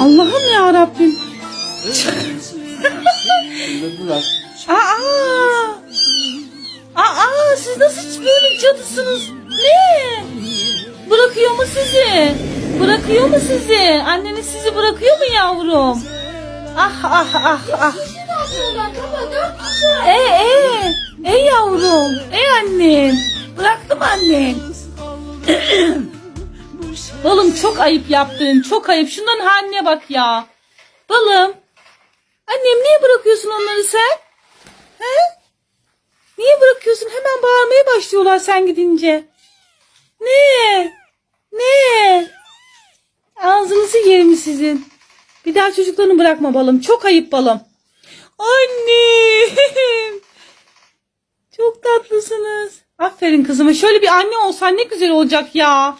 Allah'ım ya Rabbim. Bırak. Aa! Aa, siz nasıl böyle cadısınız? Ne? Bırakıyor mu sizi? Bırakıyor mu sizi? Anneniz sizi bırakıyor mu yavrum? Ah ah ah ah. E e e yavrum. E annem. Bıraktım annem. Balım çok ayıp yaptın. Çok ayıp. Şundan haline bak ya. Balım. Annem niye bırakıyorsun onları sen? He? Niye bırakıyorsun? Hemen bağırmaya başlıyorlar sen gidince. Ne? Ne? Ağzınızı yerim sizin. Bir daha çocuklarını bırakma balım. Çok ayıp balım. Annem. Çok tatlısınız. Aferin kızıma. Şöyle bir anne olsan ne güzel olacak ya.